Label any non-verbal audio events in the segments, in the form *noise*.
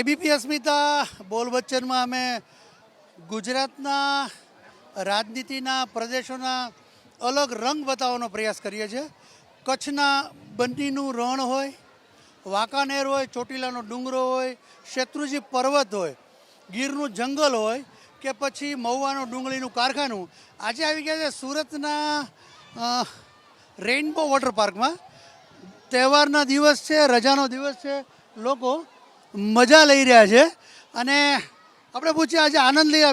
ABP અસ્મિતા બોલ વચ્ચનમાં અમે ગુજરાતના રાજનીતિના પ્રદેશોના અલગ રંગ બતાવવાનો પ્રયાસ કરીએ છીએ. કચ્છના બંદીનું રણ હોય, વાંકાનેર હોય, ચોટીલાનો ડુંગરો હોય, શેત્રુજી પર્વત હોય, ગીરનું જંગલ હોય કે પછી મહુવાનું ડુંગળીનું કારખાનું. આજે આવી ગયા છે સુરતના રેઇનબો વોટર પાર્કમાં. તહેવારના દિવસ છે, રજાનો દિવસ છે. લોકો મજા લઈ રહ્યા છે. અને આપણે પૂછીએ આજે આનંદ લઈ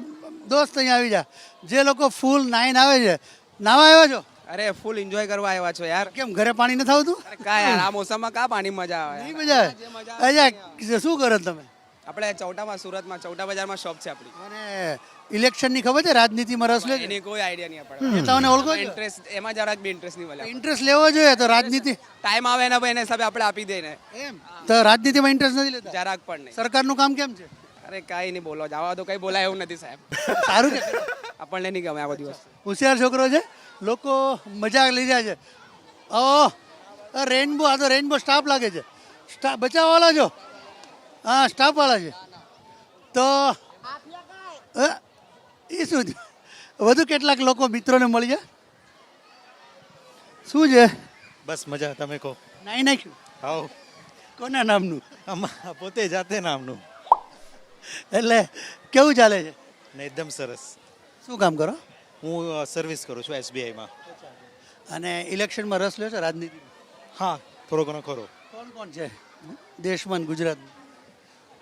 દોસ્ત અહીંયા આવી જા જે લોકો ફૂલ નાઈન આવે છે. નાવા આવ્યા છો? અરે ફૂલ એન્જોય કરવા આવ્યા છો યાર. કેમ ઘરે પાણી નથી આવતું? કા યાર આ મોસમમાં કા પાણી મજા આવે? નહીં મજા અચ્છા શું કરો તમે? આપણે ચૌટામાં સુરતમાં ચૌટા બજારમાં શોપ છે આપણી. અને ઇલેક્શનની ખબર છે? રાજનીતિમાં રસ લે એની કોઈ આઈડિયા નહીં આપણે. નેતાઓને ઓળખો ઇન્ટરેસ્ટ એમાં જરાક બી ઇન્ટરેસ્ટ નહીં મળે ઇન્ટરેસ્ટ લેવો જોઈએ તો રાજનીતિ ટાઈમ આવે એના ભાઈ એના હિસાબે આપણે આપી દઈએ ને એમ? તો રાજનીતિમાં ઇન્ટરેસ્ટ નથી લેતા? જરાક પણ નહીં. સરકારનું કામ કેમ છે? અરે કાંઈ નહીં બોલો જવા તો કઈ બોલાય એવું નથી સાહેબ. સારું છે આપણને નહીં ગમે આ બધી વસ્તુ હોશિયાર છોકરો છે. લોકો મજા લઈ રહ્યા છે. ઓ રેનબો આ તો રેનબો સ્ટાફ લાગે છે. સ્ટાફ બચાવવાળા છો? હા સ્ટાફવાળા છે. તો અ, શું છે? વધુ કેટલાક લોકો મિત્રોને મળી જાય? શું છે? બસ મજા તમે કહો. નાઈ નાખ્યું? આવો કોના નામનું? પોતે જાતે નામનું. એટલે કેવું ચાલે છે? ને એકદમ સરસ. શું કામ કરો? હું સર્વિસ કરું છું એસબીઆઈમાં. અને ઇલેક્શનમાં રસ લ્યો છો રાજનીતિ? હા થોડો ઘણો ખરો. કોણ કોણ છે? દેશમાં ને ગુજરાતમાં?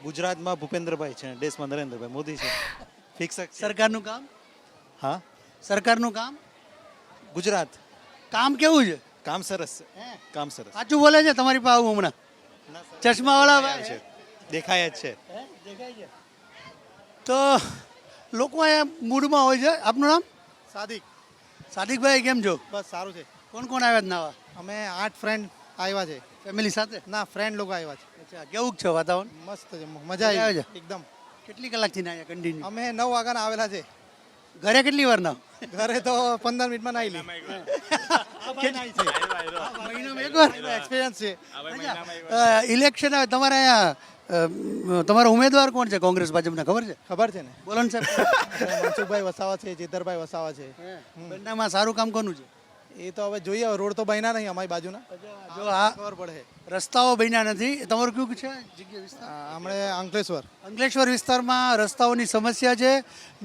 ગુજરાતમાં ભૂપેન્દ્રભાઈ છે દેશમાં નરેન્દ્રભાઈ મોદી છે. ફિક્સ સરકારનું કામ? હા? સરકારનું કામ? ગુજરાત. કામ કેવું છે? કામ સરસ છે. કામ સરસ. સાચું બોલે છે તમારી પાસે આવું હમણાં? ચશ્મા વાળા છે. દેખાય જ છે. તો લોકો અહીંયા મૂડમાં હોય છે. આપનું નામ? સાદિક. સાદિકભાઈ કેમ છો? બસ સારું છે. કોણ કોણ આવ્યા છે નાવા? અમે આઠ ફ્રેન્ડ આવ્યા છે. ફેમિલી સાથે? ના ફ્રેન્ડ લોકો આવ્યા છે. અચ્છા કેવું છે વાતાવરણ? મસ્ત છે મજા મજા આવે આવી છે? એકદમ. કેટલી કલાકથી ના આવ્યા કન્ટિન્યુ અમે નવ વાગ્યાના આવેલા છે. ઘરે કેટલી વાર ના ઘરે તો પંદર મિનિટમાં નાઈ લી. મહિનામાં એક વાર? એક્સપિરિયન્સ છે ઇલેક્શન આવે તમારે અહીંયા તમારો ઉમેદવાર કોણ છે કોંગ્રેસ ભાજપના? ખબર છે? ખબર છે ને. બોલો ને સાહેબ. મનસુખભાઈ વસાવા છે જેતરભાઈ વસાવા છે. બંનેમાં સારું કામ કોનું છે? એ તો હવે જોઈએ રોડ તો બન્યા નહીં અમારી બાજુના. જો આ ખબર પડે. રસ્તાઓ બન્યા નથી. તમારું કયું છે? જગ્યા વિસ્તાર? હમણે અંકલેશ્વર. અંકલેશ્વર વિસ્તારમાં રસ્તાઓની સમસ્યા છે.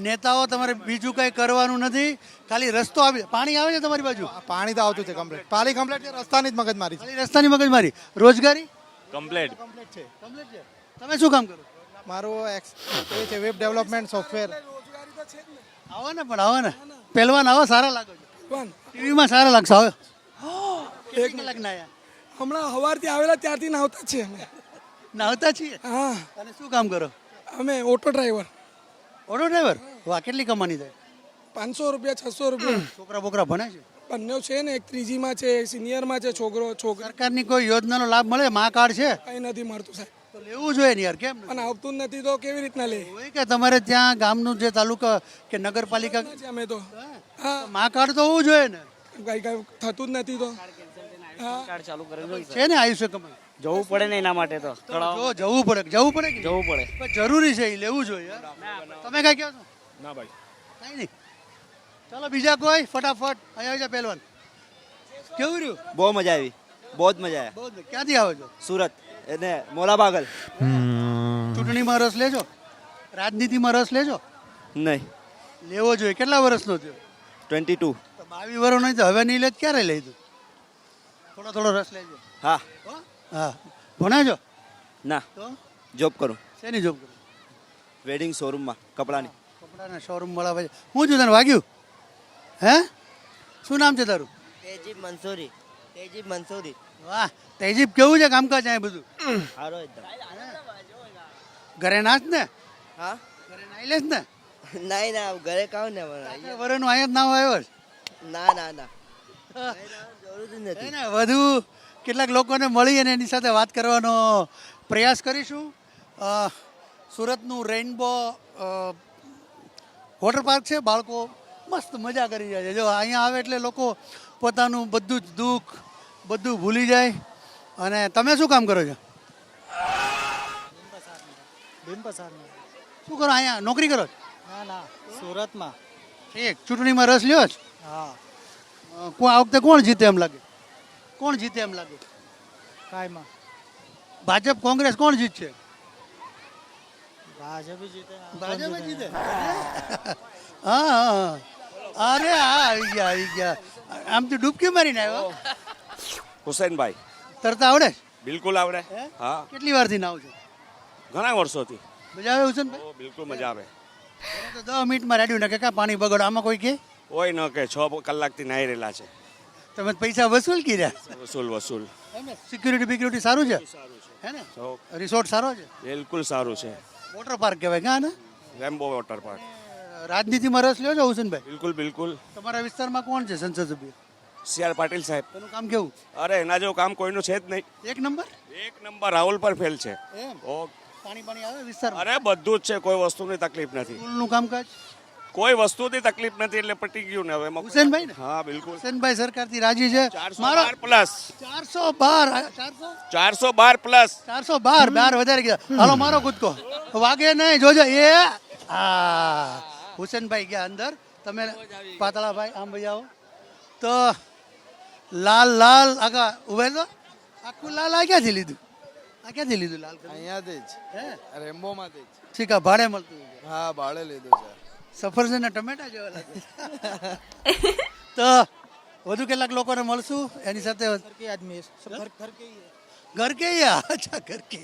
નેતાઓ તમારે બીજું કંઈ કરવાનું નથી. ખાલી રસ્તો આવી. પાણી આવે છે તમારી બાજુ? પાણી તો આવતું છે કમ્પ્લેટ પાણી કમ્પ્લેટ છે રસ્તાની જ મગજ મારી છે. મગજ રસ્તાની મગજમારી. રોજગારી? કમ્પ્લેટ કમ્પ્લેટ છે. કમ્પ્લેટ છે. તમે શું કામ કરો? મારું એક્સ એ છે વેબ ડેવલપમેન્ટ સોફ્ટવેર આવો ને પણ આવો ને. પહેલવાન આવો સારા લાગો છો. ટીવીમાં સારા લાગશે હવે. એક કલાક નાયા હમણાં સવારથી આવેલા ત્યારથી નાહતા છીએ અમે. નાહતા છીએ? હા. અને શું કામ કરો? અમે ઓટો ડ્રાઈવર. Auto driver? વાહ કેટલી કમાણી થાય. પાંચસો રૂપિયા છસો રૂપિયા. છોકરા બોકરા ભણે છે? બંને છે ને એક ત્રીજીમાં છે સિનિયરમાં છે છોકરો છોકરી. સરકારની કોઈ યોજનાનો લાભ મળે? મા કાર્ડ છે? કંઈ નથી મળતું સાહેબ. તો લેવું જોઈએ ને યાર કેમ? પણ આવતું નથી તો કેવી રીતના લે? કે તમારે ત્યાં ગામનું જે તાલુકા કે નગરપાલિકા? છે અમે તો. મા કાર્ડ તો હોવું જોઈએ ને. કઈ કઈ થતું જ નથી તો. હા. છે. ને આયુષ્ય કમાઈ. જવું પડે ને એના માટે તો. જો જવું પડે જવું પડે કે? જવું પડે. પણ જરૂરી છે એ લેવું જોઈએ. તમે કઈ કહો છો? ના ભાઈ. કઈ નહીં. ચાલો બીજા કોઈ? ફટાફટ. અહીંયા આવી જા પહેલવાન. કેવું રહ્યું? બહુ મજા આવી. બહુ જ મજા આવી બહુ ક્યાંથી આવો છો? સુરત. એને મોલા બાગલ ચૂંટણીમાં રસ લેજો? રાજનીતિમાં રસ લેજો? નહીં. લેવો જોઈએ. કેટલા વર્ષનો થયો? Twenty two. તો બાવીસ વર્ષ નહીં તો હવે નહીં લે ક્યારે લઈ દઉં? થોડો થોડો રસ લેજો. હા. હો? હા. ભણે છો ના. તો? જોબ કરું. શેની જોબ કરું? વેડિંગ શોરૂમમાં કપડાની. કપડાના શોરૂમ મળા ભાઈ હું છું તને વાગ્યું? હે? શું નામ છે તારું? તેજીબ મંસૂરી. તેજીબ મંસૂરી. વાહ તેજીબ કેવું છે કામકાજ અહીં બધું? સારો એકદમ. ઘરે નાચ ને? હા? ઘરે નાઈ લેસ ને? નહીં ના ઘરે કાવ ને મને વરનું અહીંયા જ નામ આવ્યો છે ના ના ના. જરૂર નથી. ને વધુ કેટલાક લોકોને મળી અને એની સાથે વાત કરવાનો પ્રયાસ કરીશું. સુરતનું રેઇનબો વોટર પાર્ક છે બાળકો મસ્ત મજા કરી જાય છે. જો અહીંયા આવે એટલે લોકો પોતાનું બધું જ દુઃખ બધું ભૂલી જાય. અને તમે શું કામ કરો છો? શું કરો અહીંયા? નોકરી કરો છો? ના ના સુરતમાં. ઠીક ચૂંટણીમાં રસ લ્યો જ. હા. કો- આ વખતે કોણ જીતે એમ લાગે? કોણ જીતે એમ લાગે? કાયમાં? ભાજપ કોંગ્રેસ કોણ જીતશે? ભાજપ જીતે ભાજપ જીતે હા હા. અરે હા આવી ગયા આવી ગયા. આમ તો ડૂબકી મારીને આવ્યો. હુસૈનભાઈ. તરતા આવડે? બિલકુલ આવડે. હા? કેટલી વારથી નાવ છો ઘણા વર્ષોથી. મજા આવે હુસેનભાઈ? બિલકુલ મજા આવે. તો દસ મિનિટમાં રેડ્યું કે કાં પાણી બગડ? આમાં કોઈ કે? હોય ન કે છ કલાકથી નાહી રહેલા છે. તમે પૈસા વસૂલ કર્યા? વસૂલ વસૂલ. સિક્યુરિટી બિક્યુરિટી સારું છે? હે ને? રિસોર્ટ સારો છે? બિલકુલ સારું છે. વોટર પાર્ક કહેવાય કાં ને રેમ્બો વોટર પાર્ક રાજનીતિમાં રસ લ્યો છો હુસેનભાઈ? બિલકુલ બિલકુલ. તમારા વિસ્તારમાં કોણ છે સંસદ સભ્ય? સી આર પાટીલ સાહેબ. એનું કામ કેવું? અરે એના જેવું કામ કોઈનું છે જ નહીં. એક નંબર? એક નંબર રાહુલ પર ફેલ છે. એમ? ઓ પાણી પાણી આવે વિસ્તારમાં? અરે બધું જ છે. કોઈ વસ્તુની તકલીફ નથી. સ્કૂલનું કામકાજ? કોઈ વસ્તુની તકલીફ નથી એટલે પટી ગયું ને હવે હુસેનભાઈ ને? હા બિલકુલ. હુસેનભાઈ સરકારથી રાજી છે. મારો પ્લસ. ચારસો બાર ચારસો? બાર પ્લસ. ચારસો બાર બાર વધારે ગયા. હાલો મારો કૂદકો. વાગે નહીં જોજો. એ હા. હુસેનભાઈ ગયા અંદર. તમે પાતળાભાઈ આમ ભાઈ આવો. તો લાલ લાલ આગા ઉભે તો આખું લાલ આ ક્યાંથી લીધું? આ ક્યાંથી લીધું લાલ કલર? અહીંયાથી હે? જ રેમ્બોમાંથી જ. ઠીક આ ભાડે મળતું છે. હા ભાડે લીધું છે. સફરજન ને ટમેટા જેવા લાગે *laughs* તો વધુ કેટલાક લોકોને મળશું? એની સાથે ઘર ઘર? કે યા? અચ્છા ઘર કે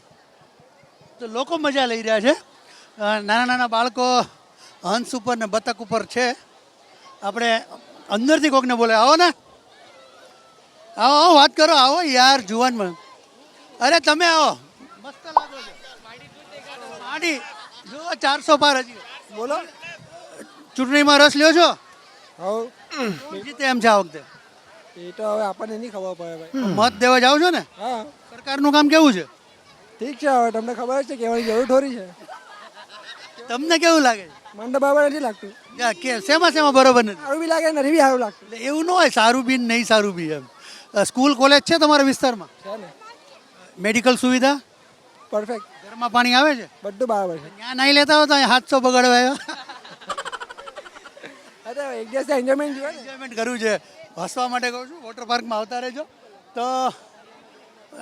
તો લોકો મજા લઈ રહ્યા છે. નાના નાના બાળકો હંસ ઉપર ને બતક ઉપર છે. આપણે અંદરથી કોકને બોલે આવો ને. આવો આવો વાત કરો. આવો યાર જુવાનમાં અરે તમે આવો. મસ્ત લાગો છો માડી. જો ચારસો પાર હજી. બોલો. ચૂંટણીમાં રસ લ્યો છો? હવ. જીતે એમ છે આ વખતે. એ તો હવે આપણને નહીં ખબર પડે ભાઈ. મત દેવા જાવ છો ને? હા. સરકારનું કામ કેવું છે? ઠીક છે હવે તમને ખબર છે કેવાની જરૂર થોડી છે. તમને કેવું લાગે મને બરાબર નથી લાગતું. કે શેમાં શેમાં બરોબર નથી? સારું બી લાગે નથી બી સારું લાગતું. એવું ન હોય સારું બી નહીં સારું બી એમ. સ્કૂલ કોલેજ છે તમારા વિસ્તારમાં? છે ને. મેડિકલ સુવિધા? પરફેક્ટ. ઘરમાં પાણી આવે છે? બધું બરાબર છે. ત્યાં નહીં લેતા હોય તો અહીં હાથસો બગાડવા આવ્યો અરે એક દિવસ એન્જોયમેન્ટ જોઈએ એન્જોયમેન્ટ કરવું છે. હસવા માટે કહું છું વોટર પાર્કમાં આવતા રહેજો. તો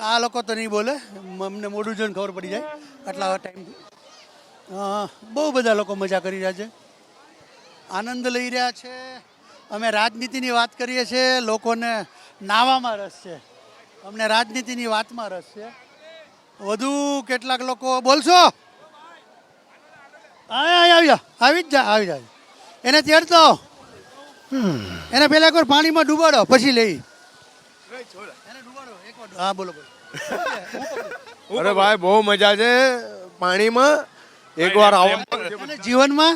આ લોકો તો નહીં બોલે. અમને મોઢું જોઈને ખબર પડી જાય આટલા ટાઈમથી બહુ બધા લોકો મજા કરી રહ્યા છે. આનંદ લઈ રહ્યા છે. અમે રાજનીતિની વાત કરીએ છીએ. લોકોને નાવામાં રસ છે. અમને રાજનીતિની વાતમાં રસ છે. વધુ કેટલાક લોકો બોલશો? આવી જા આવી જ જા આવી જાય. એને તેડતો એને પેલા એકવાર પાણીમાં ડૂબાડો પછી લઈ. એને ડૂબાડો એકવાર હા બોલો બોલો. અરે ભાઈ બહુ મજા છે પાણીમાં. એકવાર આવો. જીવનમાં?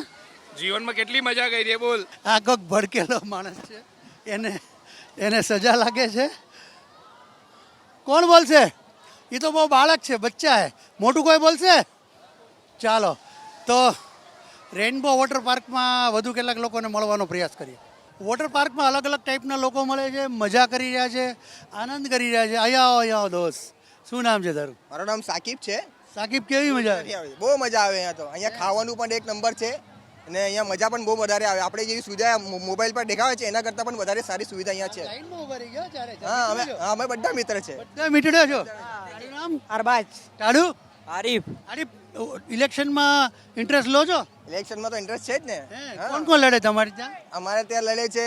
જીવનમાં કેટલી મજા કરી બોલ. આ કોક ભડકેલો માણસ છે. એને એને સજા લાગે છે. કોણ બોલશે? એ તો બહુ બાળક છે બચ્ચા હે. મોટું કોઈ બોલશે? ચાલો તો રેઇનબો વોટર પાર્કમાં વધુ કેટલાક લોકોને મળવાનો પ્રયાસ કરીએ. વોટર પાર્કમાં અલગ અલગ ટાઈપના લોકો મળે છે મજા કરી રહ્યા છે આનંદ કરી રહ્યા છે. અહીંયા આવો અહીંયા દોસ્ત. શું નામ છે તારું? મારું નામ સાકિબ છે. સાકિબ કેવી મજા આવી? બહુ મજા આવે અહીંયા તો. અહીંયા ખાવાનું પણ એક નંબર છે. અને અહીંયા મજા પણ બહુ વધારે આવે. આપણે જેવી સુવિધા મોબાઈલ પર દેખાવે છે એના કરતાં પણ વધારે સારી સુવિધા અહીંયા છે. હા અમે હા, અમે બધા મિત્ર છે. બધા મિત્ર છો? અરબાજ. ટાડુ આરીફ. આરીફ ઇલેક્શનમાં ઇન્ટરેસ્ટ લો છો? ઇલેક્શનમાં તો ઇન્ટરેસ્ટ છે જ ને. કોણ કોણ લડે તમારે ત્યાં? અમારે ત્યાં લડે છે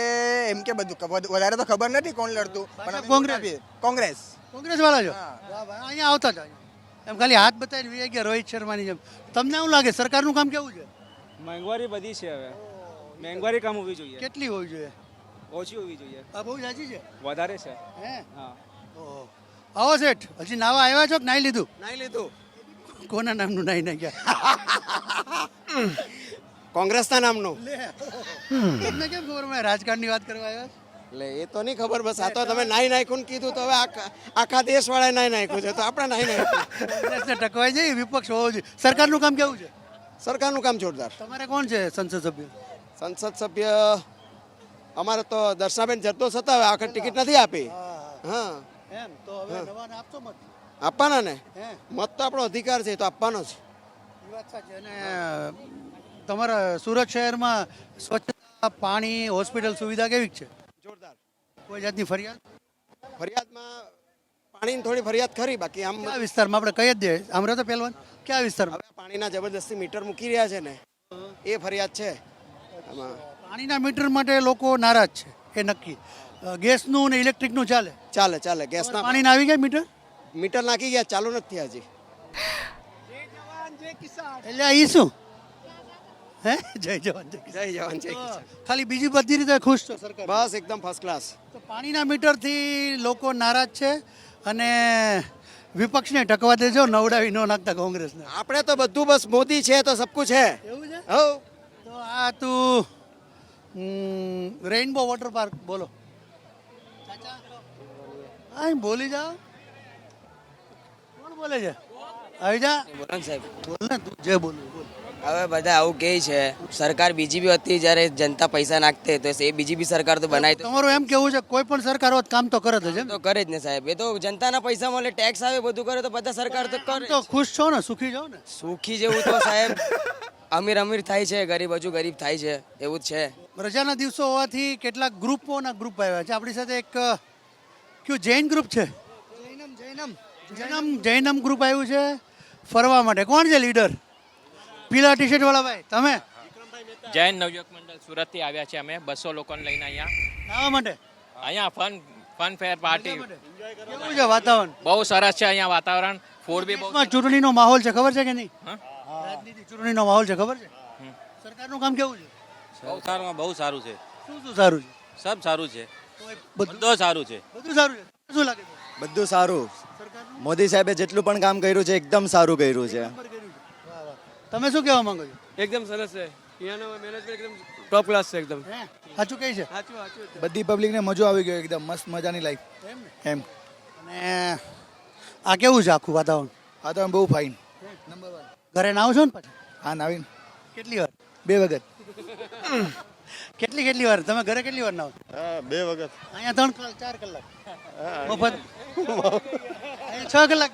એમ કે બધું. વધારે તો ખબર નથી કોણ લડતું પણ કોંગ્રેસ? કોંગ્રેસ કોંગ્રેસ. વાળા છો? અહીંયા આવતા જ એમ ખાલી હાથ બતાવીને ગયા રોહિત શર્માની જેમ. તમને શું લાગે સરકારનું કામ કેવું છે? મોંઘવારી બધી છે હવે. મોંઘવારી કામ હોવી જોઈએ. કેટલી હોવી જોઈએ? ઓછી હોવી જોઈએ. આ બહુ સાચી છે? વધારે છે. હે? હા. ઓહો. આવો શેઠ. હજી નાવા આવ્યા છો કે નાઈ લીધું? નહીં લીધું. કોના નામનું નાઈ નાખ્યા? ગયા કોંગ્રેસના નામનું. તમને કેમ ખબર મેં રાજકારણની વાત કરવા આવ્યા એટલે એ તો નહીં ખબર બસ આ તો તમે નાઈ નાખ્યું ને કીધું તો હવે આખા આખા દેશવાળાએ નાઈ નાખ્યું છે તો આપણે નાઈ નાખ્યું. ટકવાઈ જાય વિપક્ષ હોવો જોઈએ. સરકારનું કામ કેવું છે? સરકારનું કામ જોરદાર. તમારે કોણ છે સંસદ સભ્ય? સંસદ સભ્ય અમારે તો દર્શનાબેન જતો હતા હવે આખર ટિકિટ નથી આપી. હા. એમ તો હવે નવાને આપતો મત? આપવાના ને? મત તો આપણો અધિકાર છે તો આપવાનો છે અને તમારા સુરત શહેરમાં સ્વચ્છતા પાણી હોસ્પિટલ સુવિધા કેવી છે? જોરદાર. કોઈ જાતની ફરિયાદ? ફરિયાદમાં પાણીની થોડી ફરિયાદ ખરી બાકી આમ વિસ્તારમાં? આપણે કહી જ દઈએ આમ રહો તો પહેલવાન? કયા વિસ્તારમાં હવે પાણીના જબરદસ્તી મીટર મૂકી રહ્યા છે ને એ ફરિયાદ છે. આમાં પાણીના મીટર માટે લોકો નારાજ છે એ નક્કી. અ, ગેસનું ને ઇલેક્ટ્રિકનું ચાલે? ચાલે ચાલે ગેસના પાણીના આવી ગયા મીટર? મીટર નાખી ગયા ચાલુ નથી હજી. એટલે આ ઈ શું? હે? જય જવાન જય કિસાન. જય જવાન જય કિસાન. ખાલી બીજી બધી રીતે ખુશ છો સરકાર? બસ એકદમ ફર્સ્ટ ક્લાસ તો પાણીના મીટરથી લોકો નારાજ છે અને વિપક્ષને ટકવા દેજો નવડાવી ન નાખતા કોંગ્રેસને. આપણે તો બધું બસ મોદી છે તો સબકું છે એવું છે? હવ તો આ તું રેઇનબો વોટર પાર્ક બોલો. હા અહીં બોલી જાઓ કોણ બોલે છે? આવી જા. સાહેબ. બોલ ને તું જે બોલું બોલ. હવે બધા આવું કે છે સરકાર બીજી બી હતી જ્યારે જનતા પૈસા નાખતી તો એ બીજી બી સરકાર તો બનાવી તો તમારું એમ કેવું છે કોઈ પણ સરકાર હોત કામ તો કરે જ તો કરે જ ને સાહેબ. એ તો જનતાના પૈસા મળે ટેક્સ આવે બધું કરે તો બધા સરકાર તો કરે તો ખુશ છો ને સુખી છો ને? સુખી જેવું તો સાહેબ અમીર અમીર થાય છે ગરીબ હજુ ગરીબ થાય છે એવું જ છે. રજાના દિવસો હોવાથી કેટલાક ગ્રુપોના ગ્રુપ આવ્યા છે. આપણી સાથે એક કયું જૈન ગ્રુપ છે? જૈનમ જૈનમ. જૈનમ જૈનમ ગ્રુપ આવ્યું છે. ફરવા માટે. કોણ છે લીડર પીળા ટી શર્ટ વાળા ભાઈ તમે? જૈન નવયુવક મંડળ સુરતથી આવ્યા છે અમે બસો લોકોને લઈને અહીંયા. નાવા માટે? અહીંયા ફન ફન ફેર પાર્ટી કેવું છે વાતાવરણ? બહુ સરસ છે અહીંયા વાતાવરણ. ફૂડ બી બહુ ચૂંટણીનો માહોલ છે ખબર છે કે નહીં? હા? રાજનીતિ ચૂંટણીનો માહોલ છે ખબર છે? સરકારનું કામ કેવું છે? બહુ સારું બહુ સારું છે. શું શું સારું છે? સબ સારું છે. બધું? બધું સારું છે. બધું સારું છે. શું લાગે બધું સારું. મોદી સાહેબે જેટલું પણ કામ કર્યું છે એકદમ સારું કર્યું છે નંબર કર્યું છે. વાહ, વાહ. તમે શું કહેવા માંગો છો? એકદમ સરસ છે. અહીંયાનો મેનેજમેન્ટ એકદમ ટોપ ક્લાસ છે એકદમ. હે? સાચું કઈ છે? સાચું સાચું બધી પબ્લિકને મજો આવી ગયો એકદમ મસ્ત મજાની લાઈફ એમ ને? એમ. અને આ કેવું છે આખું વાતાવરણ? વાતાવરણ તો બહુ ફાઇન નંબર વન ઘરે નાવ છો ને પછી? હા નાવીન કેટલી વાર? બે વખત. કેટલી કેટલી વાર? તમે ઘરે કેટલી વાર નાવ બે વખત. અહીંયા ત્રણ કલાક ચાર કલાક. મફત. અહીંયા છ કલાક.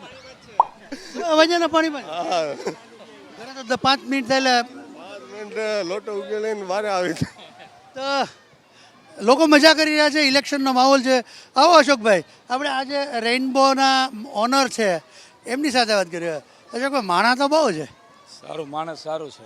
વજન પાણીમાં ઘરે તો દ- પાંચ મિનિટ થાય એટલે લોટો ઉકેલીને વારે આવી તો લોકો મજા કરી રહ્યા છે ઇલેક્શનનો માહોલ છે. આવો અશોકભાઈ આપણે આજે રેઇનબોના ઓનર છે એમની સાથે વાત કરીએ અશોકભાઈ માણા તો બહુ છે. સારું માણસ સારું છે.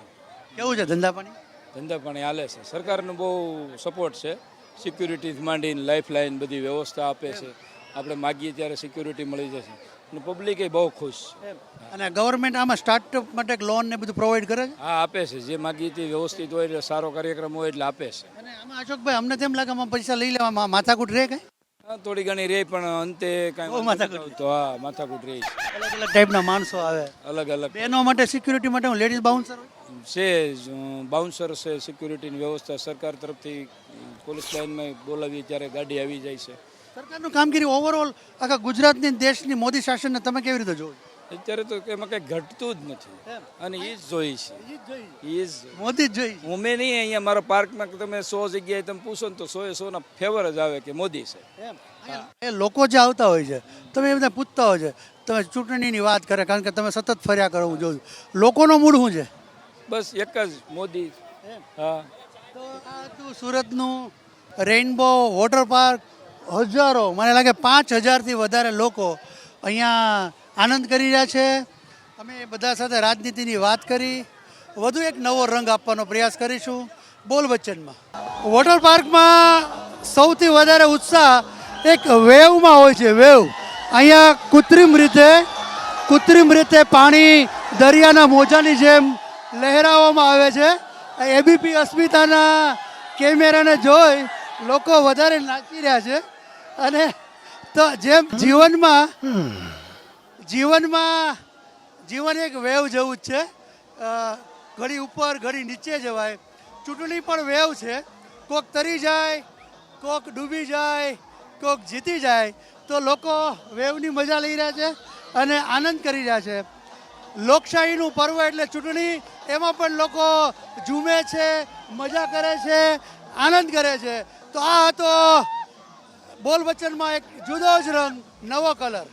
કેવું છે ધંધા પાણી? ધંધા પાણી હાલે છે. સરકારનો બહુ સપોર્ટ છે. સિક્યુરિટી માંડીને લાઈફ લાઈન બધી વ્યવસ્થા આપે છે. આપણે માગીએ ત્યારે સિક્યુરિટી મળી જશે. પબ્લિક એ બહુ ખુશ છે. અને ગવર્મેન્ટ આમાં સ્ટાર્ટઅપ માટે લોન ને બધું પ્રોવાઈડ કરે છે? હા આપે છે. જે માગીએ તે વ્યવસ્થિત હોય એટલે સારો કાર્યક્રમ હોય એટલે આપે છે. અને આમાં અશોકભાઈ અમને તેમ લાગે આમાં પૈસા લઈ લેવામાં માથાકૂટ રહે કઈ? થોડી ઘણી રહે પણ અંતે કાંઈ માથાકૂટ. તો હા માથાકૂટ રહે. અલગ અલગ ટાઈપના માણસો આવે. અલગ અલગ બહેનો માટે સિક્યુરિટી માટે હું લેડીઝ બાઉન્સર છે બાઉન્સર છે સિક્યુરિટીની વ્યવસ્થા સરકાર તરફથી પોલીસ લાઇનમાં બોલાવીએ ત્યારે ગાડી આવી જાય છે. સરકારનું કામગીરી ઓવરઓલ આખા ગુજરાતની દેશની મોદી શાસનને તમે કેવી રીતે જોવો અત્યારે તો એમાં કંઈ ઘટતું જ નથી. અને એ જ જોઈ છે. એ જ મોદી જ જોઈ હું મેં નહીં અહીંયા મારા પાર્કમાં તમે સો જગ્યાએ તમે પૂછો ને તો સો એ સોના ફેવર જ આવે કે મોદી છે એ લોકો જે આવતા હોય છે તમે એ બધા પૂછતા હોય છે તમે ચૂંટણીની વાત કરે કારણ કે તમે સતત ફર્યા કરો હું જોઉં લોકોનો મૂળ શું છે? બસ એક જ મોદી. હા. તો આ તું સુરતનું રેઇનબો વોટર પાર્ક હજારો, મને લાગે પાંચ હજારથી વધારે લોકો અહીંયા આનંદ કરી રહ્યા છે. અમે બધા સાથે રાજનીતિની વાત કરી. વધુ એક નવો રંગ આપવાનો પ્રયાસ કરીશું. બોલ બચ્ચનમાં. વોટર પાર્કમાં સૌથી વધારે ઉત્સાહ એક વેવમાં હોય છે, વેવ. અહીંયા કૃત્રિમ રીતે કૃત્રિમ રીતે પાણી દરિયાના મોજાની જેમ લહેરાવવામાં આવે છે. એબીપી અસ્મિતાના કેમેરાને જોઈ લોકો વધારે નાચી રહ્યા છે. અને તો જેમ જીવનમાં જીવનમાં જીવન એક વેવ જેવું જ છે. ઘડી ઉપર ઘડી નીચે જવાય. ચૂંટણી પણ વેવ છે. કોક તરી જાય કોક ડૂબી જાય કોક જીતી જાય. તો લોકો વેવની મજા લઈ રહ્યા છે અને આનંદ કરી રહ્યા છે. લોકશાહીનું પર્વ એટલે ચૂંટણી એમાં પણ લોકો ઝૂમે છે મજા કરે છે આનંદ કરે છે. તો આ હતો બોલ વચનમાં એક જુદો જ રંગ નવો કલર.